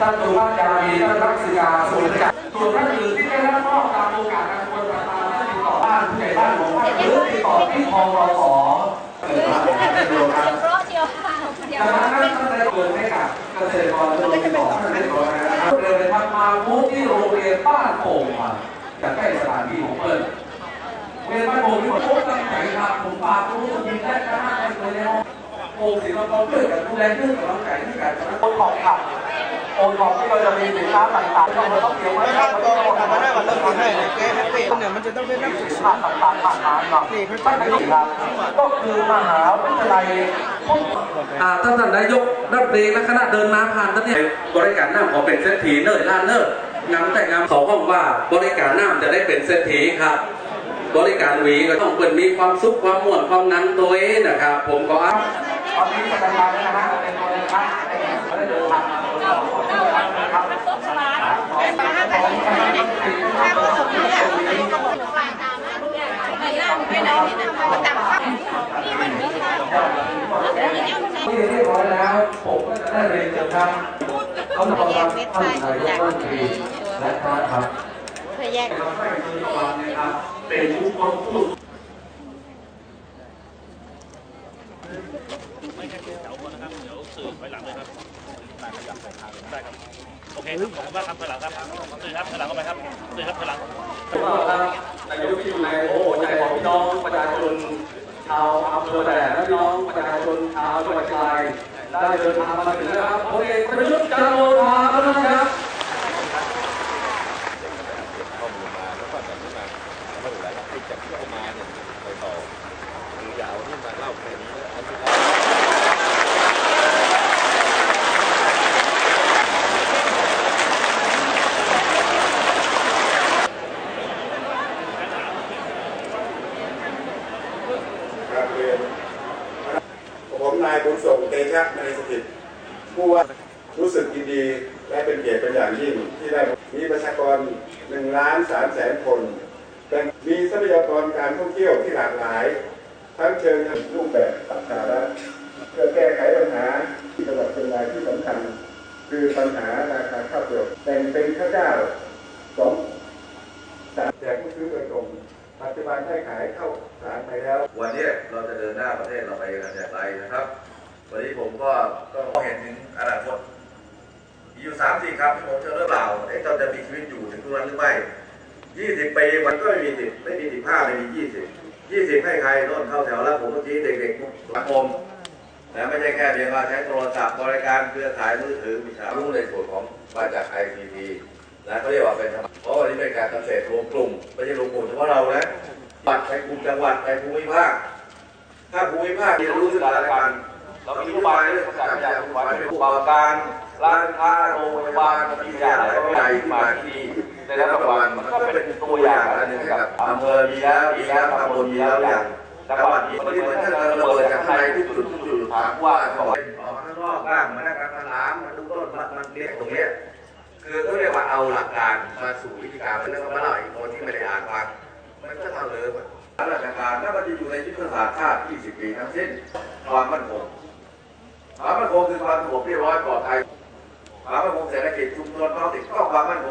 ท่านสุภาจารีท่านรักษิกาสุริจักรส่วนท่านอื่นที่ได้รับมอบตามโอกาสการควรประทานท่านติดต่อบ้านผู้ใหญ่บ้านของท่านหรือติดต่อที่พรสเกิดมาเป็นประโยชน์ครับเพราะเดียวค่ะเดียวดังนั้นท่านได้เปิดให้กับเกษตรกรทุกคนบอท่านเรียบร้อยนะครับเลยนะครับมาพูดที่โรงเรียนบ้านโป่งมาจากใกล้สถานที่ของเปิ้ลโรงเรียนบ้านโป่งที่ผมพบตั้งใจครับผมฝากรู้สึกดีได้คณะไปแล้วโป่งศิลปากรเพื่อกับดูแลเรื่องกำลังใจที่การโอนของครับ โอนของที่เราจะมีสินค้าต่างๆเราต้องเตรียมไว้ไม่คครัรับก็ทำมาได้วันเริ่มต้นได้แกแฮปปี้เนี่ยมันจะต้องเป็นนักศึกษาต่างๆผ่านมาเนาะนี่คือตั้งครับก็คือมหาวิทยาลัยอ่าท่านท่านนายกรัฐมนตรีและคณะเดินมาผ่านท่านเนี่ยบริการน้ำขอเป็นเศรษฐีเนิ่นล้านเนิ่นงามแต่งามเขาห้องว่าบริการน้ำจะได้เป็นเศรษฐีครับบริการหวีก็ต้องเปิดมีความสุขความม่วนความนั้นตัวเองนะครับ ผมก็อะตอนนี้กำลังมาแล้วนะฮะเป็นคนนะครับไอ้ไม่ได้เดินทางครับ ต้นฉลาดถ้าไปถึงถ้าผสมเนี่ยต้องลงลายตามมาทุกอย่างไปล่างไปไหนเนี่ยมันต่างกันนี่มันมีทางแล้วนี่ยังใช้ ที่เรียบร้อยแล้ว ผมก็จะ ได้เรียนเชิญครับเขาจะมาท่านนายกรัฐมนตรีและท่านครับเพื่อแยกเราไม่มีระวังนะครับเป็นผู้คนผู้โอเคครับขอบคุณมากครับถอยหลังครับตื่นครับถอยหลังเข้าไปครับตื่นครับถอยหลังนายกที่อยู่ในโอ้ใจของพี่น้องประชาชนชาวอำเภอแต่และพี่น้องประชาชนชาวจังหวัดเชียงราย ได้เดินทางมาถึงแล้วครับพลเอกประยุทธ์จันทร์โอชาครับครับเรียน นายบุญส่งเตชะมณีสถิตผู้ว่ารู้สึกยินดีและเป็นเกียรติเป็นอย่างยิ่งที่ได้มีประชากร1ล้าน3แสนคนแต่มีทรัพยากรการท่องเที่ยวที่หลากหลาย ทั้งเชิงรูปแบบสัมภาระเพื่อแก้ไขปัญหาที่จังหวัดเชียงรายที่สำคัญ คือปัญหาราคาข้าวเปลือกแต่งเป็นข้าวเจ้าสองสามแจกผู้ซื้อโดยตรง ปัจจุบันได้ขายเข้าสารไปแล้ว วันนี้เราจะเดินหน้าประเทศเราไปกันอย่างไรนะครับ วันนี้ผมก็ก็เห็นถึงอนาคตมีอยู่สามสี่ครับที่ผมเจอหรือเปล่าเอ๊ะเราจะมีชีวิตอยู่ถึงทุกวันหรือไม่ยี่สิบปีมันก็ไม่มีสิบไม่มีสิบห้าไม่มียี่สิบยี่สิบให้ใครโน่นเข้าแถวแล้วผมเมื่อกี้เด็กๆสังคมและไม่ใช่แค่เพียงว่าใช้โทรศัพท์บริการเครือข่ายมือถือมีสารู้ในส่วนของมาจากไอทีที นะเขาเรียกว่าเป็นเพราะวันนี้เป็นการเกษตรรวมกลุ่มไม่ใช่รวมกลุ่มเฉพาะเรานะบัตรในกลุ่มจังหวัดในภูมิภาค ถ้าภูมิภาคเรียนรู้ซึ่งกันและกันเรามีนโยบายเรื่องของการขยายภูมิภาคเป็นผู้ประกอบการร้านค้าโรงพยาบาลมีอย่างหลายวิทยาที่มาที่นี่ในรัฐบาลมันก็เป็นตัวอย่างอันหนึ่งกับอำเภอมีแล้วมีแล้วตำบลมีแล้วอย่างจังหวัดมีมันเหมือนถ้าเราระเบิดจากข้างในที่จุดที่จุดถามว่าเขาอกออกมาข้างนอกบ้างมาได้การ หลักการมาสู่วิธีการมันเรื่องมาเล่าอีกคนที่ไม่ได้อ่านฟังมันก็ทำเลยราชการถ้ามันจะอยู่ในยุทธศาสตร์ชาติ 20 ปีทั้งสิ้นความมั่นคงความมั่นคงคือความสงบเรียบร้อยปลอดภัยความมั่นคงเศรษฐกิจชุมชนท้องถิ่นก็ความมั่นคง